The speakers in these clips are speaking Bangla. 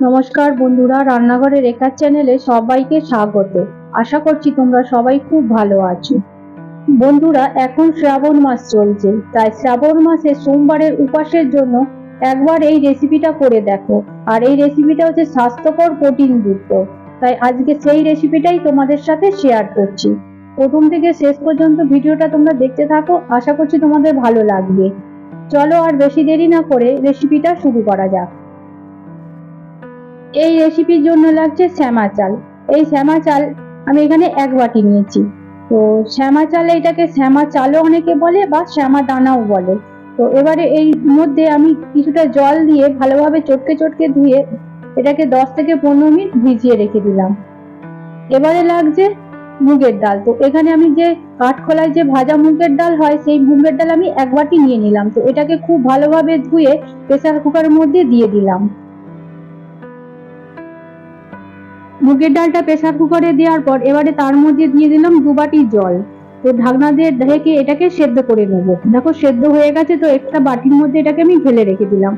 নমস্কার বন্ধুরা, রান্নাঘরের রেখার চ্যানেলে সবাইকে স্বাগত। আশা করছি তোমরা সবাই খুব ভালো আছো। বন্ধুরা, এখন শ্রাবণ মাস চলছে, তাই শ্রাবণ মাসে সোমবারের উপাসের জন্য একবার এই রেসিপিটা করে দেখো। আর এই রেসিপিটা হচ্ছে স্বাস্থ্যকর প্রোটিনযুক্ত তাই আজকে সেই রেসিপিটাই তোমাদের সাথে শেয়ার করছি। প্রথম থেকে শেষ পর্যন্ত ভিডিওটা তোমরা দেখতে থাকো, আশা করছি তোমাদের ভালো লাগবে। চলো আর বেশি দেরি না করে রেসিপিটা শুরু করা যাক। এই রেসিপির জন্য লাগছে শ্যামা চাল। এই শ্যামা চাল আমি এখানে এক বাটি নিয়েছি। তো শ্যামা চালে এটাকে শ্যামা চালও অনেকে বলে বা শ্যামা দানাও বলে। তো এবারে এই মধ্যে আমি কিছুটা জল দিয়ে ভালোভাবে চটকে চটকে ধুয়ে এটাকে দশ থেকে পনেরো মিনিট ভিজিয়ে রেখে দিলাম। এবারে লাগছে মুগের ডাল। তো এখানে আমি যে কাঠখোলায় যে ভাজা মুগের ডাল হয়, সেই মুগের ডাল আমি এক বাটি নিয়ে নিলাম। তো এটাকে খুব ভালোভাবে ধুয়ে প্রেসার কুকারের মধ্যে দিয়ে দিলাম। মুগের ডালটা প্রেসার কুকারে দেওয়ার পর এবারে তার মধ্যে দিয়ে দিলাম দু বাটি জল। তো ঢাকনা দিয়ে ঢেকে এটাকে সেদ্ধ করে নেব। দেখো সেদ্ধ হয়ে গেছে তো একটা বাটির মধ্যে এটাকে আমি ঢেলে রেখে দিলাম।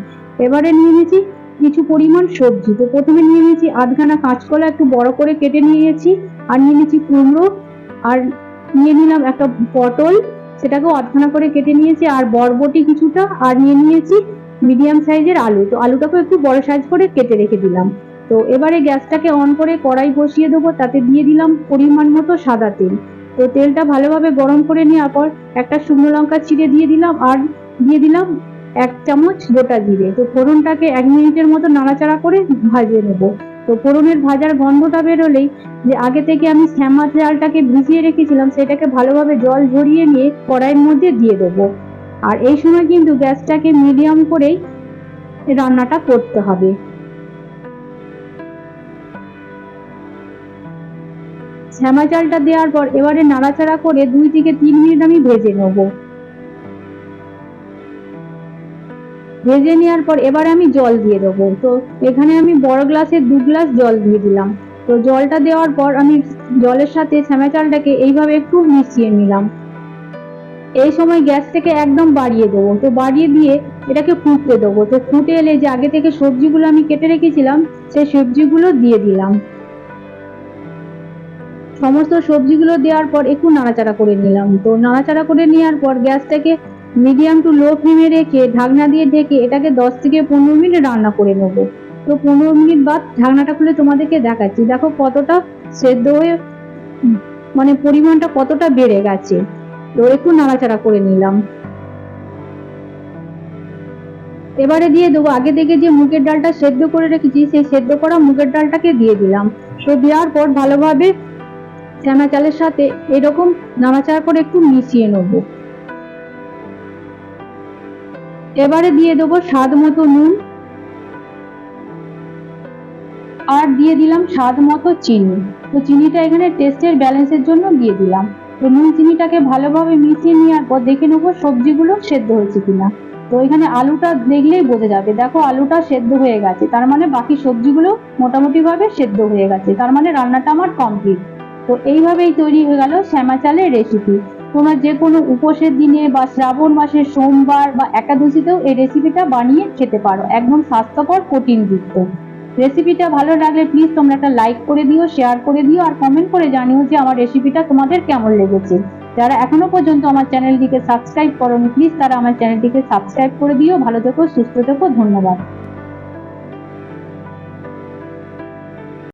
এবারে নিয়ে নিয়েছি কিছু পরিমাণ সবজি। তো প্রথমে নিয়ে নিয়েছি আধখানা কাঁচকলা একটু বড় করে কেটে নিয়েছি আর নিয়ে নিয়েছি কুমড়ো আর নিয়ে নিলাম একটা পটল। সেটাকেও আধখানা করে কেটে নিয়েছি আর বরবটি কিছুটা আর নিয়ে নিয়েছি মিডিয়াম সাইজের আলু। তো আলুটাকেও একটু বড় সাইজ করে কেটে রেখে দিলাম। তো এবারে গ্যাসটাকে অন করে কড়াই বসিয়ে দেবো, তাতে দিয়ে দিলাম পরিমাণ মতো সাদা তেল। তো তেলটা ভালোভাবে গরম করে নেওয়ার পর একটা শুকনো লঙ্কা ছিঁড়ে দিয়ে দিলাম আর দিয়ে দিলাম এক চামচ গোটা জিরে। তো ফোড়নটাকে এক মিনিটের মতো নাড়াচাড়া করে ভাজিয়ে নেব। তো ফোড়নের ভাজার গন্ধটা বেরোলেই যে আগে থেকে আমি শ্যামা চালটাকে ভিজিয়ে রেখেছিলাম, সেটাকে ভালোভাবে জল ঝরিয়ে নিয়ে কড়াইয়ের মধ্যে দিয়ে দেবো। আর এই সময় কিন্তু গ্যাসটাকে মিডিয়াম করেই রান্নাটা করতে হবে। শ্যামা চালটা দেওয়ার পর এবারে নাড়াচাড়া করে দুই থেকে তিন মিনিট আমি ভেজে নেব। ভেজে নেওয়ার পর এবারে আমি জল দিয়ে দেবো। তো এখানে আমি বড় গ্লাসে দু গ্লাস জল দিয়ে দিলাম। তো জলটা দেওয়ার পর আমি জলের সাথে শ্যামা চালটাকে এইভাবে একটু মিশিয়ে নিলাম। এই সময় গ্যাস থেকে একদম বাড়িয়ে দেবো। তো বাড়িয়ে দিয়ে এটাকে ফুটতে দেবো। তো ফুটে এলে যে আগে থেকে সবজিগুলো আমি কেটে রেখেছিলাম, সেই সবজিগুলো দিয়ে দিলাম। সমস্ত সবজিগুলো দেওয়ার পর একটু নাড়াচাড়া করে নিলাম। তো নাড়াচাড়া করে নেওয়ার পর গ্যাসটাকে মিডিয়াম টু লো ফ্লেমে রেখে ঢাকনা দিয়ে ঢেকে এটাকে দশ থেকে পনেরো মিনিট রান্না করে নেব। তো পনেরো মিনিট বাদ ঢাকনাটা খুলে তোমাদেরকে দেখাচ্ছি। দেখো কতটা সেদ্ধ হয়ে মানে পরিমাণটা কতটা বেড়ে গেছে। তো একটু নাড়াচাড়া করে নিলাম। এবারে দিয়ে দেবো। আগে থেকে যে মুগের ডালটা সেদ্ধ করে রেখেছি, সেই সেদ্ধ করা মুগের ডালটাকে দিয়ে দিলাম। তো দেওয়ার পর ভালোভাবে চানা চালের সাথে এরকম নাড়াচাড়া করে একটু মিশিয়ে নেব। এবারে দিয়ে দেবো স্বাদ মতো নুন আর দিয়ে দিলাম স্বাদ মতো চিনি। তো চিনিটা এখানে টেস্টের ব্যালেন্সের জন্য দিয়ে দিলাম। তো নুন চিনিটাকে ভালোভাবে মিশিয়ে নেওয়ার পর দেখে নেব সবজিগুলো সেদ্ধ হয়েছে কিনা। তো এখানে আলুটা দেখলেই বোঝা যাবে, দেখো আলুটা সেদ্ধ হয়ে গেছে। তার মানে বাকি সবজিগুলো মোটামুটিভাবে সেদ্ধ হয়ে গেছে। তার মানে রান্নাটা আমার কমপ্লিট তো এইভাবেই তৈরি হয়ে গেল শ্যামা চালের রেসিপি তোমরা যে কোনো উপোসের দিনে বা শ্রাবণ মাসের সোমবার বা একাদশীতেও এই রেসিপিটা বানিয়ে খেতে পারো। একদম স্বাস্থ্যকর প্রোটিনযুক্ত রেসিপিটা ভালো লাগলে প্লিজ তোমরা একটা লাইক করে দিও শেয়ার করে দিও, আর কমেন্ট করে জানিও যে আমার রেসিপিটা তোমাদের কেমন লেগেছে। যারা এখনও পর্যন্ত আমার চ্যানেলটিকে সাবস্ক্রাইব করোনি প্লিজ তারা আমার চ্যানেলটিকে সাবস্ক্রাইব করে দিও। ভালো থেকো, সুস্থ থেকো, ধন্যবাদ।